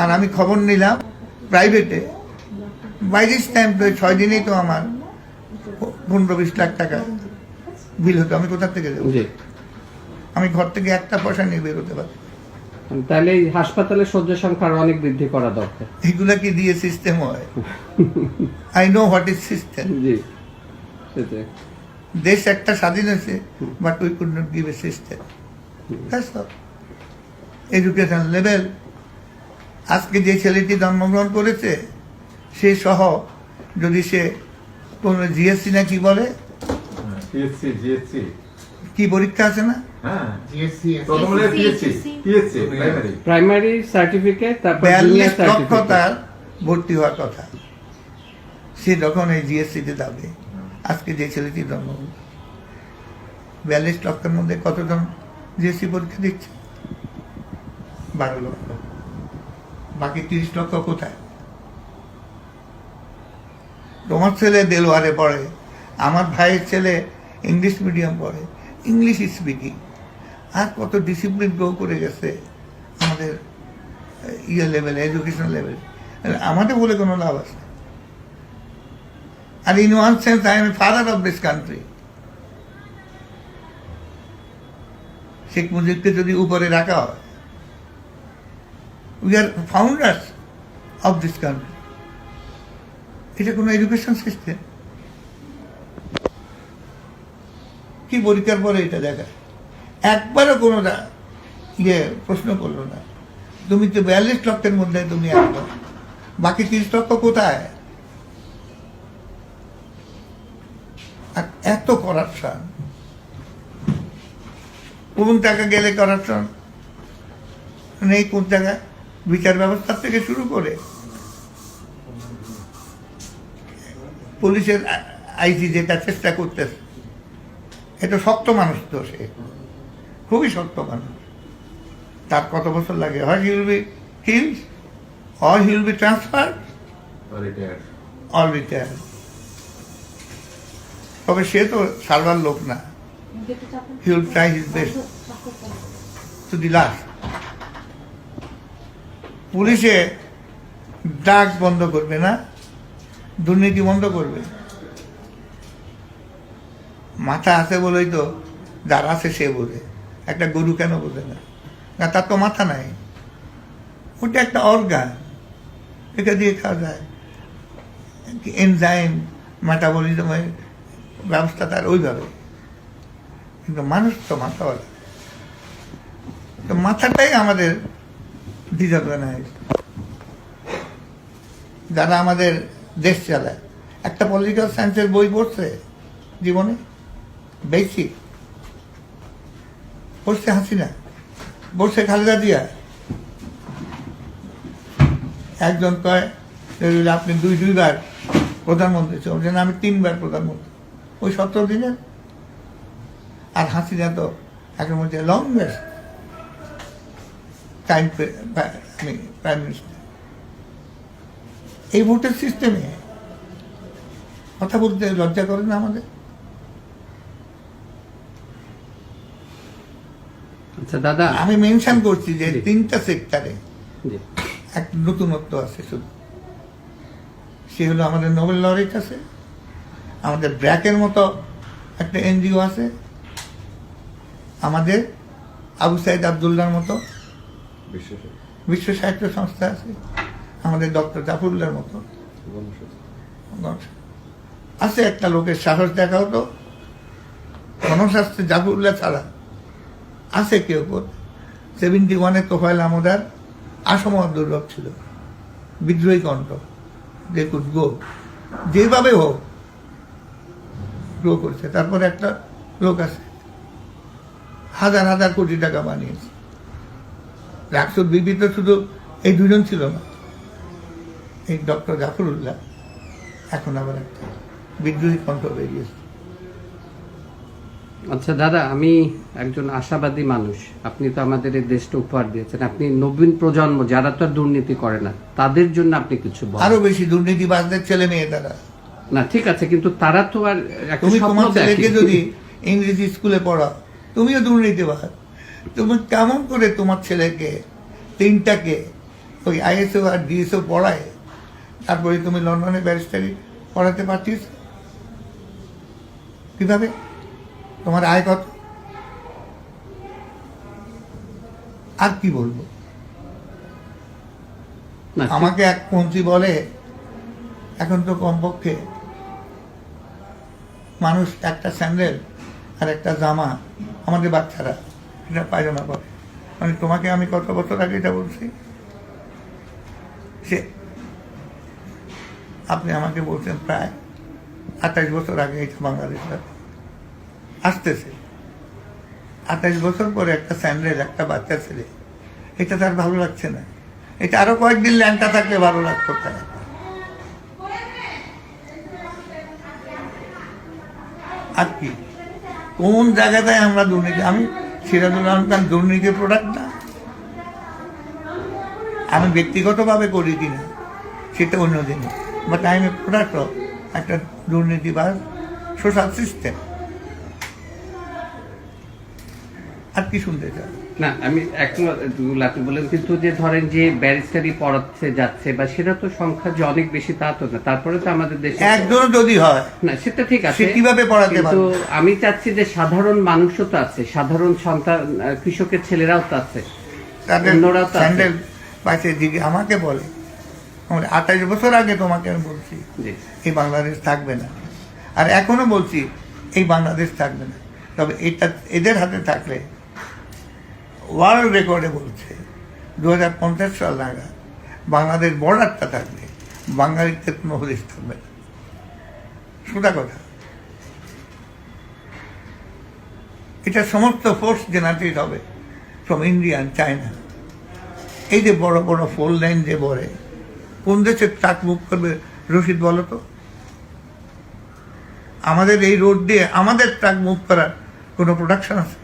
আর আমি খবর নিলাম প্রাইভেটে বাই দিস টাইম তো ছয় দিনেই তো আমার পনেরো বিশ লাখ টাকা বিল হতো। আমি কোথা থেকে দেবো? আমি ঘর থেকে একটা পয়সা নিয়ে বেরোতে পারি তাহলে এই হাসপাতালে শয্যা সংখ্যা অনেক বৃদ্ধি করা দরকার। এগুলা কি দিয়ে সিস্টেম হয়? I know what is system ji সেটাই। দেশ একটা স্বাধীন হয়েছে but we could not give a system education level আজকে যে ছেলেটি জন্মগ্রহণ করেছে সে সহ যদি সে কোন জিএসসি না কি বলে? কি পরীক্ষা আছে না? হ্যাঁ জিএসসি প্রাইমারি সার্টিফিকেট বিয়াল্লিশ লক্ষ তার ভর্তি হওয়ার কথা। সে যখন এই জিএসসিতে যাবে আজকে যে ছেলেটি জন্মগ্রহণ বিয়াল্লিশ লক্ষের মধ্যে কতজন জিএসসি পরীক্ষা দিচ্ছে? বারো লক্ষ। বাকি তিরিশ লক্ষ কোথায়? তোমার ছেলে দেলোয়ারে পড়ে, আমার ভাইয়ের ছেলে ইংলিশ মিডিয়াম পড়ে ইংলিশ স্পিকিং আর কত ডিসিপ্লিন গ্রো করে গেছে আমাদের ইয়ে লেভেলে এডুকেশন লেভেলে আমাদের বলে কোনো লাভ আছে। আর in one sense I am father of this country Sheikh মুজিবকে যদি উপরে রাখা হয় we are founders of this country এটা কোনো এডুকেশন সিস্টেম কি পরীক্ষার পরে এটা দেখায় একবারও কোনো ইয়ে প্রশ্ন করল না। তুমি তো বিয়াল্লিশ লক্ষের মধ্যে তুমি একদম বাকি তিরিশ লক্ষ কোথায়? আর এত করাপশন কোন টাকা গেলে করাপশন নেই কোন জায়গায় বিচার ব্যবস্থা থেকে শুরু করে পুলিশের আইজি যেটা চেষ্টা করতেছে এটা শক্ত মানুষ তো সে। খুবই শক্ত মানুষ। তার কত বছর লাগে? হয় he'll be he'll or he'll be transfer all retire তবে সে তো সারবার লোক না। He will try his best to the last পুলিশে ডাক বন্ধ করবে না? দুর্নীতি বন্ধ করবে? মাথা আছে বলেই তো যার আছে সে বোঝে। একটা গরু কেন বোঝে না? তার তো মাথা নাই। ওটা একটা অর্গান এটা দিয়ে খাওয়া যায়। এনজাইম মেটাবলিজমের ব্যবস্থা তার ওইভাবে। কিন্তু মানুষ তো মাথা মাথাওয়ালা তো মাথাটাই আমাদের ডিসঅর্গানাইজ যারা আমাদের দেশ চালায়। একটা পলিটিক্যাল সায়েন্সের বই পড়ছে জীবনে? বেশি পড়ছে হাসিনা। পড়ছে খালেদা দিয়া একজন কয় আপনি দুই দুইবার প্রধানমন্ত্রী ছিলেন। আমি তিনবার প্রধানমন্ত্রী। ওই সতেরো দিনের? আর হাসিনা তো এখন বলছে লংগেস্ট টাইম প্রাইম মিনিস্টার এই ভোটের সিস্টেমে কথা বলতে লজ্জা করে না আমাদের? আচ্ছা দাদা। আমি মেনশন করছি যে তিনটা সেক্টরে এক নতুনত্ব আছে শুধু। সে হলো আমাদের নোবেল লরিট আছে আমাদের ব্র্যাকের মতো একটা এনজিও আছে আমাদের আবু সাইদ আবদুল্লার মতো বিশ্ব সাহিত্য সংস্থা আছে, আমাদের ডক্টর জাফরুল্লার মতো। আছে একটা লোকের সাহস দেখা হতো গণস্বাস্থ্যে জাফরুল্লাহ ছাড়া আছে কেউ সেভেন্টি ওয়ানে তোফাইল আমদার আসম দুর্লভ ছিল, বিদ্রোহী কণ্ঠ। দে কুড গো, যেভাবে হোক গ্রো করছে। তারপরে একটা লোক আছে, হাজার হাজার কোটি টাকা বানিয়েছে। রাকসুর বিবি তো শুধু এই দুজন ছিল না। এই ডক্টর জাফরুল্লাহ এখন আবার একটা বিদ্রোহী কণ্ঠ বেরিয়েছে আচ্ছা দাদা আমি একজন আশাবাদী মানুষ। আপনি তো আমাদের এই দেশটা উপহার দিয়েছেন। আপনি নবীন প্রজন্ম যারা তো আর দুর্নীতি করে না তাদের জন্য আপনি কিছু বলেন। আরও বেশি দুর্নীতিবাজদের ছেলে মেয়ে তারা। না ঠিক আছে কিন্তু তারা তো আর তুমি তোমার ছেলেকে। যদি ইংরেজি স্কুলে পড়াও তুমিও দুর্নীতিবাজ। তুমি কেমন করে তোমার ছেলেকে তিনটাকে ওই আইএসও আর ডিএসও পড়ায় তারপরে তুমি লন্ডনে ব্যারিস্টারি পড়াতে পারছিস কীভাবে? তোমার আয় কত? আর কি বলব? আমাকে এক মন্ত্রী বলে এখন তো কমপক্ষে মানুষ একটা স্যান্ডেল আর একটা জামা আমাদের বাচ্চারা এটা পায়জামা পরে। মানে তোমাকে আমি কত বছর আগে এটা বলছি? সে আপনি আমাকে বলছেন প্রায় আঠাশ বছর আগে এটা বাংলাদেশ আসতেছে। আঠাশ বছর পরে একটা স্যান্ডেল, একটা বাচ্চা ছেলে, এটা তার ভালো লাগছে না। এটা আরও কয়েকদিন ল্যাংটা থাকলে ভালো লাগতো তার। আর কি? কোন জায়গাটায় আমরা দুর্নীতি আমি সিরাজুল আলম দুর্নীতির প্রোডাক্ট না। আমি ব্যক্তিগতভাবে করি কিনা, সেটা অন্য বা but I am a product of একটা দুর্নীতি বা সোশ্যাল সিস্টেম আর কি শুনতে চাই না আমি একটু আপনি বলেন কিন্তু যে ধরেন যে ব্যারিস্টারি পড়াচ্ছে যাচ্ছে বা সেটা তো সংখ্যা যে অনেক বেশি তা তো না তারপরে তো আমাদের দেশে একজন যদি হয় না সেটা ঠিক আছে কীভাবে পড়াতে কিন্তু আমি চাচ্ছি যে সাধারণ মানুষও তো আছে সাধারণ সন্তান কৃষকের ছেলেরাও তো আছে অন্যরাও তো আছে। পাশে দিকে আমাকে বলে আঠাশ বছর আগে তোমাকে আমি বলছি এই বাংলাদেশ থাকবে না। আর এখনও বলছি এই বাংলাদেশ থাকবে না। তবে এটা এদের হাতে থাকলে ওয়ার্ল্ড রেকর্ডে বলছে দু হাজার পঞ্চাশ সাল নাগাদ বাংলাদেশ বর্ডারটা থাকবে, বাঙালিতে কোনো হদিস থাকবে না। সোজা কথা। এটা সমস্ত ফোর্স জেনারেট হবে ফ্রম ইন্ডিয়া চায়না এই যে বড় বড় ফোর লাইন যে বলে, কোন দেশে ট্রাক মুভ করবে রশিদ বলো তো? আমাদের এই রোড দিয়ে আমাদের ট্রাক মুভ করার কোনো প্রোডাকশন আছে?